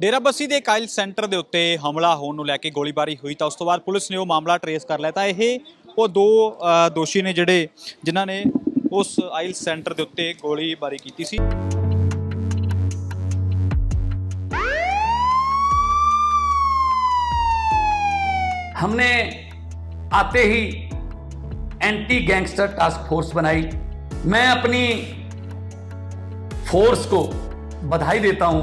ਡੇਰਾਬੱਸੀ ਦੇ ਕਾਇਲ ਸੈਂਟਰ ਦੇ ਉੱਤੇ ਹਮਲਾ ਹੋਣ ਨੂੰ ਲੈ ਕੇ ਗੋਲੀਬਾਰੀ ਹੋਈ ਤਾਂ ਉਸ ਤੋਂ ਬਾਅਦ ਪੁਲਿਸ ਨੇ ਉਹ ਮਾਮਲਾ ਟਰੇਸ ਕਰ ਲਿਆ ਤਾਂ ਇਹ ਉਹ ਦੋ ਅ, ਦੋਸ਼ੀ ਨੇ ਜਿਹੜੇ ਜਿਨ੍ਹਾਂ ਨੇ ਉਸ ਆਇਲ ਸੈਂਟਰ ਦੇ ਉੱਤੇ ਗੋਲੀਬਾਰੀ ਕੀਤੀ ਸੀ हमने आते ही एंटी गैंगस्टर टास्क फोर्स बनाई मैं अपनी फोर्स को बधाई देता हूं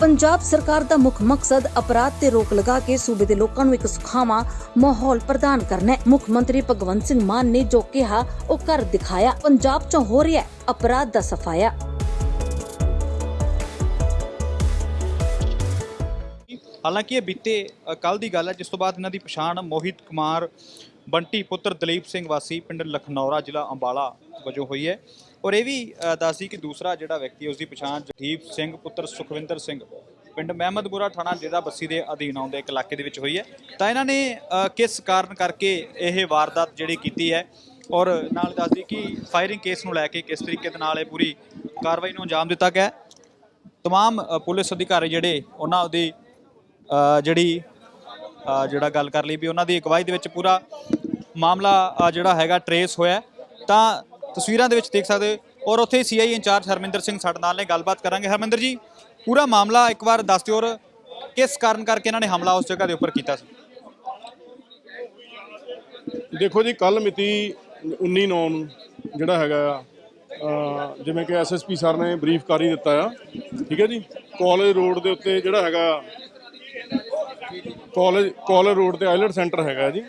ਪੰਜਾਬ ਸਰਕਾਰ ਦਾ ਮੁੱਖ ਮਕਸਦ ਅਪਰਾਧ ਤੇ ਰੋਕ ਲਗਾ ਕੇ ਸੂਬੇ ਦੇ ਲੋਕਾਂ ਨੂੰ ਇੱਕ ਸੁਖਾਵਾਂ ਮਾਹੌਲ ਪ੍ਰਦਾਨ ਕਰਨਾ ਹੈ। ਮੁੱਖ ਮੰਤਰੀ ਭਗਵੰਤ ਸਿੰਘ ਮਾਨ ਨੇ ਜੋ ਕਿਹਾ, ਉਹ ਕਰ ਦਿਖਾਇਆ। ਪੰਜਾਬ 'ਚ ਹੋ ਰਿਹਾ ਅਪਰਾਧ ਦਾ ਸਫਾਇਆ। ਹਾਲਾਂਕਿ ਇਹ ਬੀਤੇ ਕੱਲ ਦੀ ਗੱਲ ਹੈ, ਜਿਸ ਤੋਂ ਬਾਅਦ ਇਹਨਾਂ ਦੀ ਪਛਾਣ ਮੋਹਿਤ ਕੁਮਾਰ ਬੰਟੀ, ਪੁੱਤਰ ਦਲੀਪ ਸਿੰਘ ਵਾਸੀ, ਪਿੰਡ ਲਖਨੌਰਾ ਜ਼ਿਲ੍ਹਾ ਅੰਬਾਲਾ ਵਜੋਂ ਹੋਈ ਹੈ। ਔਰ ਇਹ ਵੀ ਦੱਸਦੀ ਕਿ ਦੂਸਰਾ ਜਿਹੜਾ ਵਿਅਕਤੀ ਹੈ ਉਸ ਦੀ ਪਛਾਣ ਜਗਦੀਪ ਸਿੰਘ, ਪੁੱਤਰ ਸੁਖਵਿੰਦਰ ਸਿੰਘ, ਪਿੰਡ ਮਹਿਮਦਪੁਰਾ ਥਾਣਾ ਜ਼ਿਲ੍ਹਾ ਬੱਸੀ ਦੇ ਅਧੀਨ ਆਉਂਦੇ ਇੱਕ ਇਲਾਕੇ ਦੇ ਵਿੱਚ ਹੋਈ ਹੈ। ਤਾਂ ਇਹਨਾਂ ਨੇ ਕਿਸ ਕਾਰਨ ਕਰਕੇ ਇਹ ਵਾਰਦਾਤ ਜਿਹੜੀ ਕੀਤੀ ਹੈ? ਔਰ ਨਾਲ ਦੱਸਦੀ ਕਿ ਫਾਇਰਿੰਗ ਕੇਸ ਨੂੰ ਲੈ ਕੇ ਕਿਸ ਤਰੀਕੇ ਦੇ ਨਾਲ ਇਹ ਪੂਰੀ ਕਾਰਵਾਈ ਨੂੰ ਅੰਜਾਮ ਦਿੱਤਾ ਗਿਆ ਹੈ। ਤਮਾਮ ਪੁਲਿਸ ਅਧਿਕਾਰੀ ਜਿਹੜੇ, ਉਹਨਾਂ ਦੀ ਜਿਹੜੀ ਜਿਹੜਾ ਗੱਲ ਕਰ ਲਈ ਵੀ ਉਹਨਾਂ ਦੀ ਅਗਵਾਈ ਦੇ ਵਿੱਚ ਪੂਰਾ ਮਾਮਲਾ ਜਿਹੜਾ ਹੈਗਾ ਟਰੇਸ ਹੋਇਆ ਤਾਂ ਤਸਵੀਰਾਂ ਦੇ ਵਿੱਚ ਦੇਖ ਸਕਦੇ ਔਰ ਉੱਥੇ ਸੀਆਈ ਇੰਚਾਰਜ ਹਰਮਿੰਦਰ ਸਿੰਘ ਸਾਡੇ ਨਾਲ ਨੇ, ਗੱਲਬਾਤ ਕਰਾਂਗੇ। ਹਰਮਿੰਦਰ ਜੀ, ਪੂਰਾ ਮਾਮਲਾ ਇੱਕ ਵਾਰ ਦੱਸ ਦਿਓ ਔਰ ਕਿਸ ਕਾਰਨ ਕਰਕੇ ਇਹਨਾਂ ਨੇ ਹਮਲਾ ਉਸ ਜਗ੍ਹਾ ਦੇ ਉੱਪਰ ਕੀਤਾ ਸੀ? ਦੇਖੋ ਜੀ ਕੱਲ ਮਿਤੀ 19 ਨੌਂ ਨੂੰ ਜਿਹੜਾ ਹੈਗਾ ਆ ਜਿਵੇਂ ਕਿ ਐਸਐਸਪੀ ਸਰ ਨੇ ਬਰੀਫ ਕਰ ਹੀ ਦਿੱਤਾ ਆ, ਠੀਕ ਹੈ ਜੀ? ਕਾਲਜ ਰੋਡ ਦੇ ਉੱਤੇ ਜਿਹੜਾ ਹੈਗਾ, ਕਾਲਜ ਕਾਲਜ ਰੋਡ ਤੇ ਆਈਲਟ ਸੈਂਟਰ ਹੈਗਾ ਜੀ।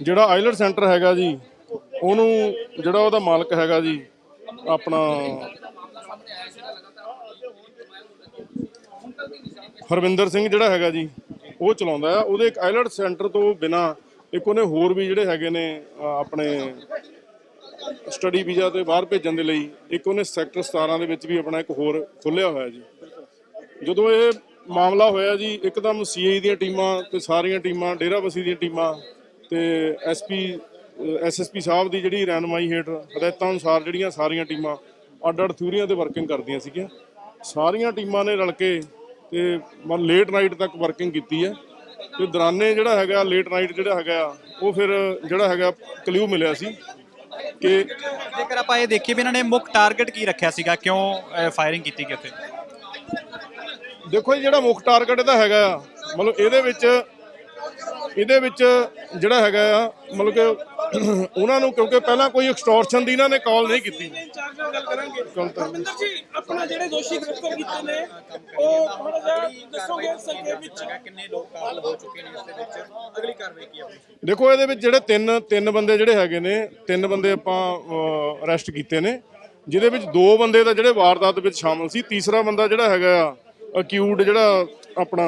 ਜਿਹੜਾ ਆਈਲਟ ਸੈਂਟਰ ਹੈਗਾ ਜੀ ਉਹਨੂੰ ਜਿਹੜਾ ਉਹਦਾ ਮਾਲਕ ਹੈਗਾ ਜੀ, ਆਪਣਾ ਹਰਵਿੰਦਰ ਸਿੰਘ ਜਿਹੜਾ ਹੈਗਾ ਜੀ, ਉਹ ਚਲਾਉਂਦਾ ਆ। ਉਹਦੇ ਇੱਕ ਆਈਲਟ ਸੈਂਟਰ ਤੋਂ ਬਿਨਾ ਇੱਕ ਉਹਨੇ ਹੋਰ ਵੀ ਜਿਹੜੇ ਹੈਗੇ ਨੇ ਆਪਣੇ ਸਟੱਡੀ ਵੀਜ਼ਾ ਤੇ ਬਾਹਰ ਭੇਜਣ ਦੇ ਲਈ ਇੱਕ ਉਹਨੇ ਸੈਕਟਰ 17 ਦੇ ਵਿੱਚ ਵੀ ਆਪਣਾ ਇੱਕ ਹੋਰ ਖੋਲ੍ਹਿਆ ਹੋਇਆ ਜੀ। ਜਦੋਂ ਇਹ ਮਾਮਲਾ ਹੋਇਆ ਜੀ, ਇੱਕਦਮ ਸੀਆਈ ਦੀਆਂ ਟੀਮਾਂ ਤੇ ਸਾਰੀਆਂ ਟੀਮਾਂ ਡੇਰਾਬੱਸੀ ਦੀਆਂ ਟੀਮਾਂ ਤੇ ਐਸਪੀ ਐਸਐਸਪੀ ਸਾਹਿਬ ਦੀ ਜਿਹੜੀ ਰਹਿਨਮਾਈ ਹੇਠ ਹਦਾਇਤਾਂ ਅਨੁਸਾਰ ਜਿਹੜੀਆਂ ਸਾਰੀਆਂ ਟੀਮਾਂ ਅੱਡ ਅੱਡ ਥਿਊਰੀਆਂ ਤੇ ਵਰਕਿੰਗ ਕਰਦੀਆਂ ਸੀਗੀਆਂ। ਸਾਰੀਆਂ ਟੀਮਾਂ ਨੇ ਰਲ ਕੇ ਤੇ ਮਨ ਲੇਟ ਨਾਈਟ ਤੱਕ ਵਰਕਿੰਗ ਕੀਤੀ ਹੈ। ਤੇ ਦੌਰਾਨੇ ਜਿਹੜਾ ਹੈਗਾ ਲੇਟ ਨਾਈਟ ਜਿਹੜਾ ਹੈਗਾ ਉਹ ਫਿਰ ਜਿਹੜਾ ਹੈਗਾ ਕਲਿਊ ਮਿਲਿਆ ਸੀ ਕਿ ਜੇਕਰ ਆਪਾਂ ਇਹ ਦੇਖੀਏ ਵੀ ਇਹਨਾਂ ਨੇ ਮੁੱਖ ਟਾਰਗੇਟ ਕੀ ਰੱਖਿਆ ਸੀਗਾ ਕਿਉਂ ਫਾਇਰਿੰਗ ਕੀਤੀ ਗਈ ਉੱਥੇ? ਦੇਖੋ ਜੀ ਜਿਹੜਾ ਮੁੱਖ ਟਾਰਗੇਟ ਇਹਦਾ ਹੈਗਾ ਮਤਲਬ ਇਹਦੇ ਵਿੱਚ ਇਹਦੇ ਵਿੱਚ ਜਿਹੜਾ ਹੈਗਾ ਮਤਲਬ ਕਿ ਉਹਨਾਂ ਨੂੰ ਕਿਉਂਕਿ ਪਹਿਲਾਂ ਕੋਈ ਐਕਸਟੋਰਸ਼ਨ ਦੀ ਇਹਨਾਂ ਨੇ ਕਾਲ ਨਹੀਂ ਕੀਤੀ। ਚਾਰ ਨਾਲ ਗੱਲ ਕਰਾਂਗੇ। ਗੱਲ ਤਾਂ- ਰਮਿੰਦਰ ਜੀ ਆਪਣਾ ਜਿਹੜੇ ਦੋਸ਼ੀ ਗ੍ਰਿਫਤਾਰ ਕੀਤੇ ਨੇ ਉਹ ਥੋੜਾ ਜਿਹਾ ਦੱਸੋਗੇ ਸੰਖੇਪ ਵਿੱਚ? ਕਿੰਨੇ ਲੋਕ ਕਾਲ ਹੋ ਚੁੱਕੇ ਨੇ ਇਸ ਦੇ ਵਿੱਚ। ਅਗਲੀ ਕਾਰਵਾਈ ਕੀ ਹੈ ਦੇਖੋ ਇਹਦੇ ਵਿੱਚ ਜਿਹੜੇ ਤਿੰਨ ਤਿੰਨ ਬੰਦੇ ਜਿਹੜੇ ਹੈਗੇ ਨੇ ਤਿੰਨ ਬੰਦੇ ਆਪਾਂ ਅਰੈਸਟ ਕੀਤੇ ਨੇ। ਜਿਹਦੇ ਵਿੱਚ ਦੋ ਬੰਦੇ ਤਾਂ ਜਿਹੜੇ ਵਾਰਦਾਤ ਵਿੱਚ ਸ਼ਾਮਲ ਸੀ ਤੀਸਰਾ ਬੰਦਾ ਜਿਹੜਾ ਹੈਗਾ ਆ ਅਕਿਊਡ ਜਿਹੜਾ ਆਪਣਾ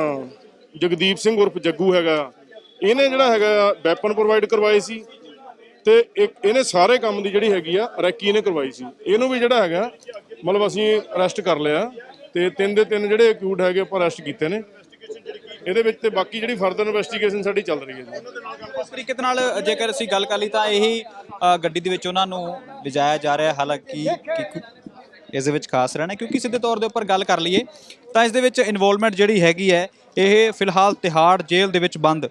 ਜਗਦੀਪ ਸਿੰਘ ਉਰਫ ਜੱਗੂ ਹੈਗਾ ਇਹਨੇ ਜਿਹੜਾ ਹੈਗਾ ਵੈਪਨ ਪ੍ਰੋਵਾਈਡ ਕਰਵਾਏ ਸੀ। ਤੇ ਇੱਕ ਇਹਨੇ ਸਾਰੇ ਕੰਮ ਦੀ ਜਿਹੜੀ ਹੈਗੀ ਆ, ਰੈਕੀ ਇਹਨੇ ਕਰਵਾਈ ਸੀ। ਇਹਨੂੰ ਵੀ ਜਿਹੜਾ ਹੈਗਾ, ਮਤਲਬ ਅਸੀਂ ਅਰੈਸਟ ਕਰ ਲਿਆ ਤੇ ਤਿੰਨ ਦੇ ਤਿੰਨ ਜਿਹੜੇ ਅਕਿਊਡ ਹੈਗੇ ਆਪਾਂ ਅਰੈਸਟ ਕੀਤੇ ਨੇ। ਇਹਦੇ ਵਿੱਚ ਤੇ ਬਾਕੀ ਜਿਹੜੀ ਫਰਦਰ ਇਨਵੈਸਟੀਗੇਸ਼ਨ ਸਾਡੀ ਚੱਲ ਰਹੀ ਹੈ ਜੀ। ਇਸ ਤਰੀਕੇ ਨਾਲ, ਜੇਕਰ ਅਸੀਂ ਗੱਲ ਕਰ ਲਈ ਤਾਂ ਇਹੀ ਗੱਡੀ ਦੇ ਵਿੱਚ ਉਹਨਾਂ ਨੂੰ ਲਿਜਾਇਆ ਜਾ ਰਿਹਾ, ਹਾਲਾਂਕਿ ਕਿ ਇਸ ਦੇ ਵਿੱਚ ਖਾਸ ਰਹਿਣਾ, ਕਿਉਂਕਿ ਸਿੱਧੇ ਤੌਰ ਦੇ ਉੱਪਰ ਗੱਲ ਕਰ ਲਈਏ, ਤਾਂ ਇਸ ਦੇ ਵਿੱਚ ਇਨਵੋਲਵਮੈਂਟ ਜਿਹੜੀ ਹੈਗੀ ਹੈ, ਇਹ ਫਿਲਹਾਲ ਤਿਹਾੜ ਜੇਲ੍ਹ ਦੇ ਵਿੱਚ ਬੰਦ।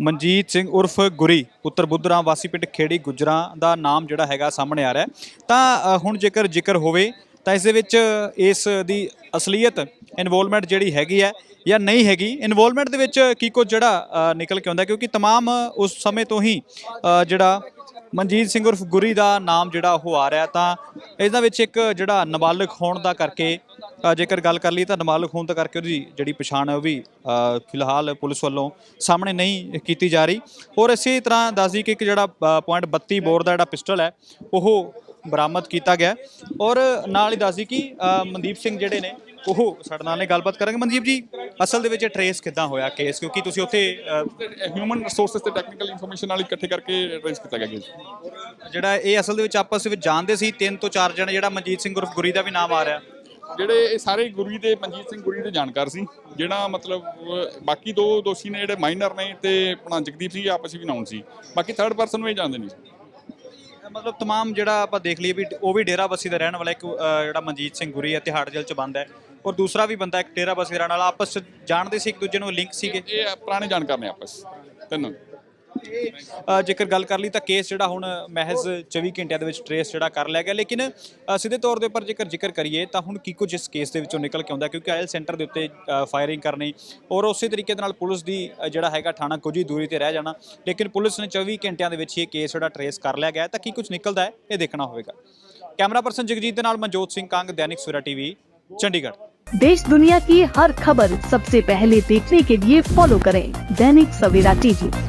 ਮਨਜੀਤ ਸਿੰਘ ਉਰਫ ਗੁਰੀ, ਪੁੱਤਰ ਬੁੱਧਰਾ ਵਾਸੀ ਪਿੰਡ ਖੇੜੀ, ਗੁਜਰਾਂ ਦਾ ਨਾਮ ਜਿਹੜਾ ਹੈਗਾ ਸਾਹਮਣੇ ਆ ਰਿਹਾ ਤਾਂ ਹੁਣ ਜੇਕਰ ਜ਼ਿਕਰ ਹੋਵੇ, ਤਾਂ ਇਸ ਦੇ ਵਿੱਚ ਇਸ ਦੀ ਅਸਲੀਅਤ ਇਨਵੋਲਵਮੈਂਟ ਜਿਹੜੀ ਹੈਗੀ ਹੈ ਜਾਂ ਨਹੀਂ ਹੈਗੀ ਇਨਵੋਲਵਮੈਂਟ ਦੇ ਵਿੱਚ ਕੀ ਕੁਝ ਜਿਹੜਾ ਅ, ਨਿਕਲ ਕੇ ਆਉਂਦਾ ਕਿਉਂਕਿ तमाम ਉਸ ਸਮੇਂ ਤੋਂ ਹੀ ਅ, ਜਿਹੜਾ ਮਨਜੀਤ ਸਿੰਘ ਉਰਫ ਗੁਰੀ ਦਾ ਨਾਮ ਜਿਹੜਾ ਉਹ ਆ ਰਿਹਾ ਤਾਂ ਇਹਦਾ ਵਿੱਚ ਇੱਕ ਜਿਹੜਾ ਨਾਬਾਲਗ ਹੋਣ ਦਾ ਕਰਕੇ ਅ, ਜੇਕਰ ਗੱਲ ਕਰ ਲਈ ਤਾਂ ਨਾਬਾਲਗ ਹੋਣ ਦਾ ਕਰਕੇ ਉਹਦੀ ਜਿਹੜੀ ਪਛਾਣ ਹੈ ਉਹ ਵੀ ਅ, ਫਿਲਹਾਲ ਪੁਲਿਸ ਵੱਲੋਂ ਸਾਹਮਣੇ ਨਹੀਂ ਕੀਤੀ ਜਾ ਰਹੀ ਔਰ ਇਸੇ ਤਰ੍ਹਾਂ ਦੱਸਦੀ ਕਿ ਇੱਕ ਜਿਹੜਾ ਪੁਆਇੰਟ 32 ਬੋਰ ਦਾ ਜਿਹੜਾ ਪਿਸਟਲ ਹੈ ਉਹ ਬਰਾਮਦ ਕੀਤਾ ਗਿਆ ਔਰ ਨਾਲ ਹੀ ਦੱਸਦੀ ਕਿ ਅ, ਮਨਦੀਪ ਸਿੰਘ ਜਿਹੜੇ ਨੇ ਉਹ ਸਾਡੇ ਨਾਲ ਨੇ ਗੱਲਬਾਤ ਕਰਾਂਗੇ। ਮਨਦੀਪ ਜੀ, ਅਸਲ ਦੇ ਵਿੱਚ ਟਰੇਸ ਕਿੱਦਾਂ ਹੋਇਆ ਕੇਸ ਕਿਉਂਕਿ ਤੁਸੀਂ ਉੱਥੇ ਹਿਊਮਨ ਰਿਸੋਰਸਸ ਤੇ ਟੈਕਨੀਕਲ ਇਨਫੋਰਮੇਸ਼ਨ ਨਾਲ ਇਕੱਠੇ ਕਰਕੇ ਰੇਜ਼ ਕੀਤਾ ਗਿਆ ਜੀ ਜਿਹੜਾ ਇਹ ਅਸਲ ਦੇ ਵਿੱਚ ਆਪਸ ਵਿੱਚ ਜਾਣਦੇ ਸੀ, ਤਿੰਨ ਤੋਂ ਚਾਰ ਜਣੇ, ਜਿਹੜਾ ਮਨਜੀਤ ਸਿੰਘ ਉਰਫ ਗੁਰੀ ਦਾ ਵੀ ਨਾਮ ਆ ਰਿਹਾ। ਜਿਹੜੇ ਇਹ ਸਾਰੇ ਗੁਰੀ ਦੇ, ਮਨਜੀਤ ਸਿੰਘ ਗੁਰੀ ਦੇ ਜਾਣਕਾਰ ਸੀ, ਜਿਹੜਾ ਮਤਲਬ, ਬਾਕੀ ਦੋ ਦੋਸ਼ੀ ਨੇ ਜਿਹੜੇ ਮਾਈਨਰ ਨੇ ਤੇ ਆਪਣਾ ਜਗਦੀਪ ਸਿੰਘ ਆਪਸ ਵਿੱਚ ਨਾਉਨ ਸੀ। ਬਾਕੀ ਥਰਡ ਪਰਸਨ ਨੂੰ ਇਹ ਜਾਣਦੇ ਨਹੀਂ ਸੀ। ਮਤਲਬ तमाम ਜਿਹੜਾ ਆਪਾਂ ਦੇਖ ਲਈਏ ਵੀ ਉਹ ਵੀ ਡੇਰਾ ਬੱਸੀ ਦਾ ਰਹਿਣ ਵਾਲਾ ਇੱਕ ਅ, ਜਿਹੜਾ ਮਨਜੀਤ ਸਿੰਘ ਗੁਰੀ ਹੈ ਤਿਹਾੜ ਜੇਲ੍ਹ ਚ ਬੰਦ ਹੈ ਔਰ ਦੂਸਰਾ ਵੀ ਬੰਦਾ ਇੱਕ ਡੇਰਾ ਬੱਸੀ ਦਾ ਰਹਿਣ ਵਾਲਾ ਆਪਸ ਚ ਜਾਣਦੇ ਸੀ ਇੱਕ ਦੂਜੇ ਨੂੰ ਲਿੰਕ ਸੀਗੇ ਇਹ ਪੁਰਾਣੇ ਜਾਣਕਾਰ ਨੇ ਆਪਸ ਤਿੰਨੋਂ ਅ, ਜੇਕਰ ਗੱਲ ਕਰ ਲਈ ਤਾਂ ਕੇਸ ਜਿਹੜਾ ਹੁਣ ਮਹਿਜ਼ 24 ਘੰਟਿਆਂ ਦੇ ਵਿੱਚ ਟਰੇਸ ਜਿਹੜਾ ਕਰ ਲਿਆ ਗਿਆ ਲੇਕਿਨ ਅ, ਸਿੱਧੇ ਤੌਰ ਦੇ ਉੱਪਰ ਜੇਕਰ ਜ਼ਿਕਰ ਕਰੀਏ ਤਾਂ ਹੁਣ ਕੀ ਕੁਝ ਇਸ ਕੇਸ ਦੇ ਵਿੱਚੋਂ ਨਿਕਲ ਕੇ ਆਉਂਦਾ ਕਿਉਂਕਿ ਆਇਲ ਸੈਂਟਰ ਦੇ ਉੱਤੇ ਫਾਇਰਿੰਗ ਕਰਨੀ ਔਰ ਉਸੇ ਤਰੀਕੇ ਦੇ ਨਾਲ ਪੁਲਿਸ ਦੀ ਅ, ਜਿਹੜਾ ਹੈਗਾ ਥਾਣਾ ਕੁਝ ਹੀ ਦੂਰੀ ਤੇ ਰਹਿ ਜਾਣਾ ਲੇਕਿਨ ਪੁਲਿਸ ਨੇ 24 ਘੰਟਿਆਂ ਦੇ ਵਿੱਚ ਹੀ ਇਹ ਕੇਸ ਜਿਹੜਾ ਟਰੇਸ ਕਰ ਲਿਆ ਗਿਆ ਹੈ ਤਾਂ ਕੀ ਕੁਝ ਨਿਕਲਦਾ ਹੈ ਇਹ ਦੇਖਣਾ ਹੋਵੇਗਾ ਕੈਮਰਾ ਪਰਸਨ ਜਗਜੀਤ ਦੇ ਨਾਲ ਮਨਜੋਤ ਸਿੰਘ ਕੰਗ ਦੈਨਿਕ ਸਵੇਰਾ ਟੀਵੀ ਚੰਡੀਗੜ੍ਹ देश दुनिया की हर खबर सबसे पहले देखने के लिए फॉलो करें दैनिक सवेरा टीवी